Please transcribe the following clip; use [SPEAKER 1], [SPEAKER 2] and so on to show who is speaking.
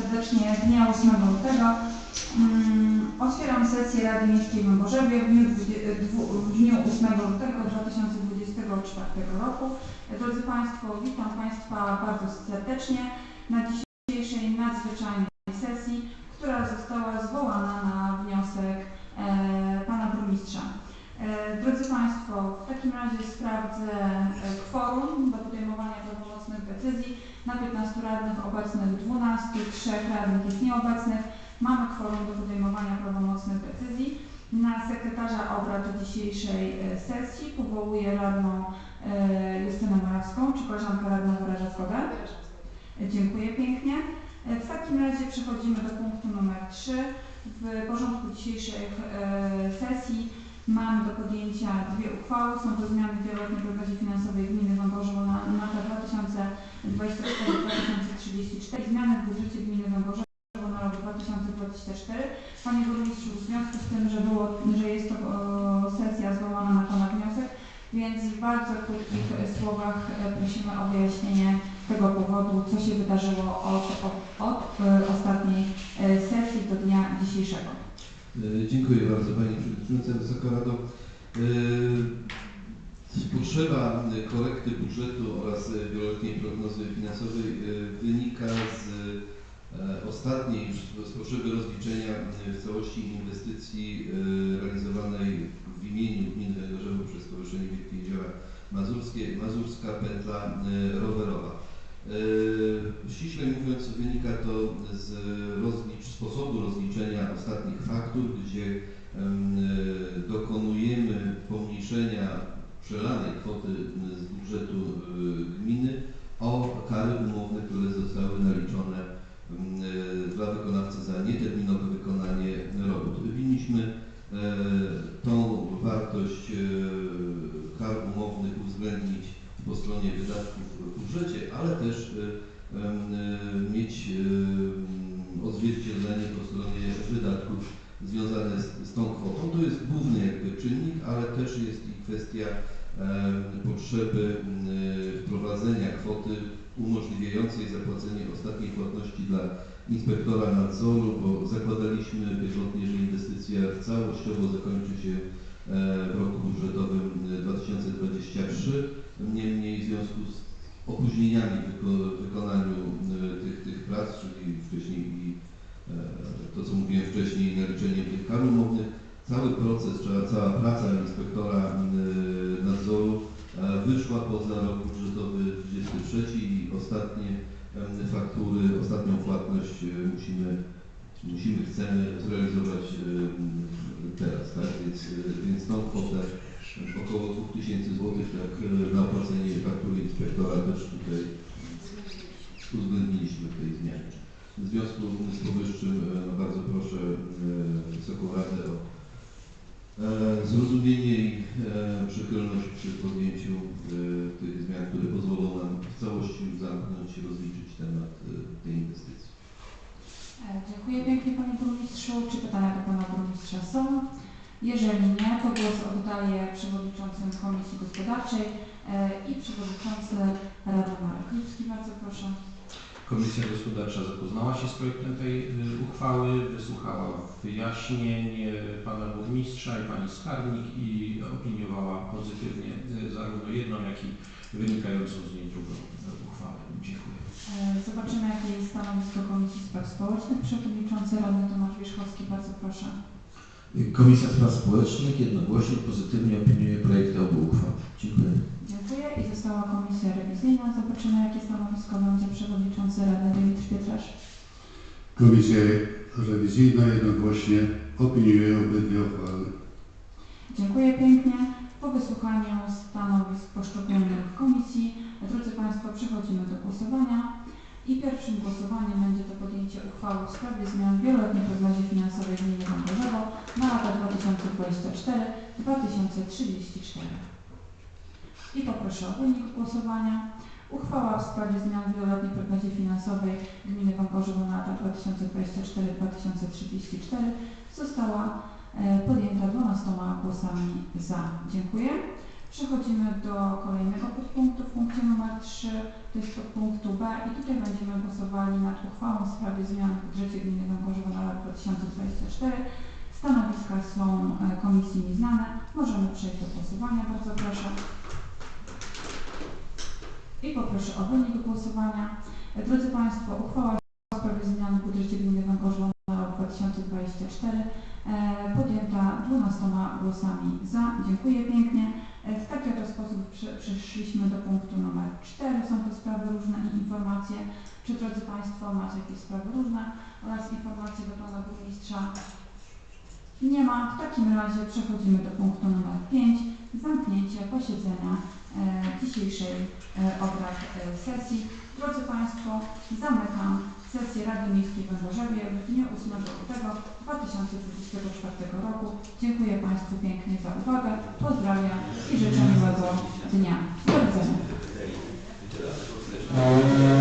[SPEAKER 1] serdecznie dnia 8 lutego. Mm, Otwieram sesję Rady Miejskiej w Męborzewie w dniu, dwudzie- dwu- w dniu 8 lutego 2024 roku. Drodzy Państwo, witam Państwa bardzo serdecznie na dzisiejszej nadzwyczajnej sesji, która została zwołana na wniosek e, Pana Burmistrza. E, Drodzy Państwo, w takim razie sprawdzę e, kworum do podejmowania prawomocnych decyzji. Na 15 radnych obecnych 12, 3 radnych jest nieobecnych. Mamy kworum do podejmowania prawomocnych decyzji. Na sekretarza obrad dzisiejszej e, sesji powołuję radną e, Justynę Morawską. Czy koleżanka radna wyraża zgodę? Dziękuję pięknie. E, W takim razie przechodzimy do punktu numer 3. W porządku dzisiejszej sesji mamy do podjęcia dwie uchwały. Są to zmiany w wieloletniej prognozie finansowej gminy Wągorzewo na lata 2024-2034 i zmiany w budżecie gminy Wągorzewo na rok 2024. Panie Burmistrzu, w związku z tym, że, było, że jest to sesja zwołana na Pana wniosek, więc w bardzo krótkich słowach prosimy o wyjaśnienie tego powodu, co się wydarzyło od, od, od e, ostatniej e, sesji do dnia dzisiejszego.
[SPEAKER 2] E, Dziękuję bardzo Pani Przewodnicząca, Wysoka Rado. E, Potrzeba e, korekty budżetu oraz wieloletniej prognozy finansowej wynika z ostatniej, z potrzeby rozliczenia w całości inwestycji realizowanej w imieniu gminy Węgorzewo przez Stowarzyszenie Wielkie Jeziora Mazurskie, Mazurska Pętla e, ostatnich faktur, gdzie e, dokonujemy pomniejszenia przelanej kwoty z budżetu e, gminy o kary umowne, które zostały naliczone e, dla wykonawcy za nieterminowe wykonanie robót. Winniśmy tą wartość kar umownych uwzględnić po stronie wydatków w budżecie, ale też mieć odzwierciedlenie po stronie wydatków związane z, z tą kwotą. To jest główny jakby czynnik, ale też jest i kwestia em, potrzeby m, wprowadzenia kwoty umożliwiającej zapłacenie ostatniej płatności dla inspektora nadzoru, bo zakładaliśmy pierwotnie, że inwestycja całościowo zakończy się e, w roku budżetowym e, 2023. Niemniej w związku z opóźnieniami w wyko- w wykonaniu e, tych, tych prac, czyli wcześniej e, to, co mówiłem wcześniej, naliczeniem tych kar umownych, cały proces, cała, praca inspektora e, nadzoru wyszła poza rok budżetowy 23 i ostatnie faktury, ostatnią płatność musimy, musimy, chcemy zrealizować teraz, tak? Więc, więc tą kwotę około 2000 zł, tak na opłacenie faktury inspektora też tutaj uwzględniliśmy w tej zmianie. W związku z powyższym e, no bardzo proszę e, Wysoką Radę o e, zrozumienie i przychylność przy podjęciu e, tych zmian, które pozwolą nam w całości już zamknąć i rozliczyć temat e, tej inwestycji.
[SPEAKER 1] E, Dziękuję pięknie Panie Burmistrzu. Czy pytania do Pana Burmistrza są? Jeżeli nie, to oddaję przewodniczącym Komisji Gospodarczej e, i przewodniczący Rady Marek Lipski. Bardzo proszę.
[SPEAKER 3] Komisja Gospodarcza zapoznała się z projektem tej y, uchwały, wysłuchała wyjaśnień y, pana burmistrza i pani skarbnik i opiniowała pozytywnie y, zarówno jedną, jak i wynikającą z niej drugą y, uchwałę. Dziękuję.
[SPEAKER 1] E, Zobaczymy, jakie jest stanowisko Komisji Spraw Społecznych. Przewodniczący Radny Tomasz Wierzchowski. Bardzo proszę.
[SPEAKER 4] Komisja Spraw Społecznych jednogłośnie pozytywnie opiniuje projekty obu uchwał. Dziękuję.
[SPEAKER 1] Dziękuję. I została Komisja Rewizyjna. Zobaczymy, jakie stanowisko będzie przewodniczący Rady Dymitr Pietrasz.
[SPEAKER 5] Komisja rewizyjna jednogłośnie opiniuje obydwie uchwały.
[SPEAKER 1] Dziękuję pięknie. Po wysłuchaniu stanowisk poszczególnych komisji, drodzy Państwo, przechodzimy do głosowania. I pierwszym głosowaniem będzie podjęcie uchwały w sprawie zmian w wieloletniej prognozie finansowej gminy Wągorzewo na lata 2024-2034. I poproszę o wynik głosowania. Uchwała w sprawie zmian w wieloletniej prognozie finansowej gminy Wągorzewo na lata 2024-2034 została e, podjęta 12 głosami za. Dziękuję. Przechodzimy do kolejnego podpunktu w punkcie numer 3, to jest podpunktu B i tutaj będziemy głosowali nad uchwałą w sprawie zmian w budżecie gminy Węgorzewo na rok 2024. Stanowiska są e, komisji nieznane. Możemy przejść do głosowania, bardzo proszę. I poproszę o wynik głosowania. Drodzy Państwo, uchwała w sprawie zmian w budżecie gminy Węgorzewo na rok 2024 e, podjęta 12 głosami za. Dziękuję pięknie. E, W taki oto sposób prze- przeszliśmy do punktu numer 4. Są to sprawy różne i informacje. Czy drodzy Państwo macie jakieś sprawy różne oraz informacje do Pana Burmistrza? Nie ma. W takim razie przechodzimy do punktu numer 5. Zamknięcie posiedzenia e, dzisiejszej e, obrad sesji. Drodzy Państwo, zamykam sesji Rady Miejskiej w Węgorzewie w dniu 8 lutego 2024 roku. Dziękuję Państwu pięknie za uwagę, pozdrawiam i życzę miłego dnia. Do widzenia. E,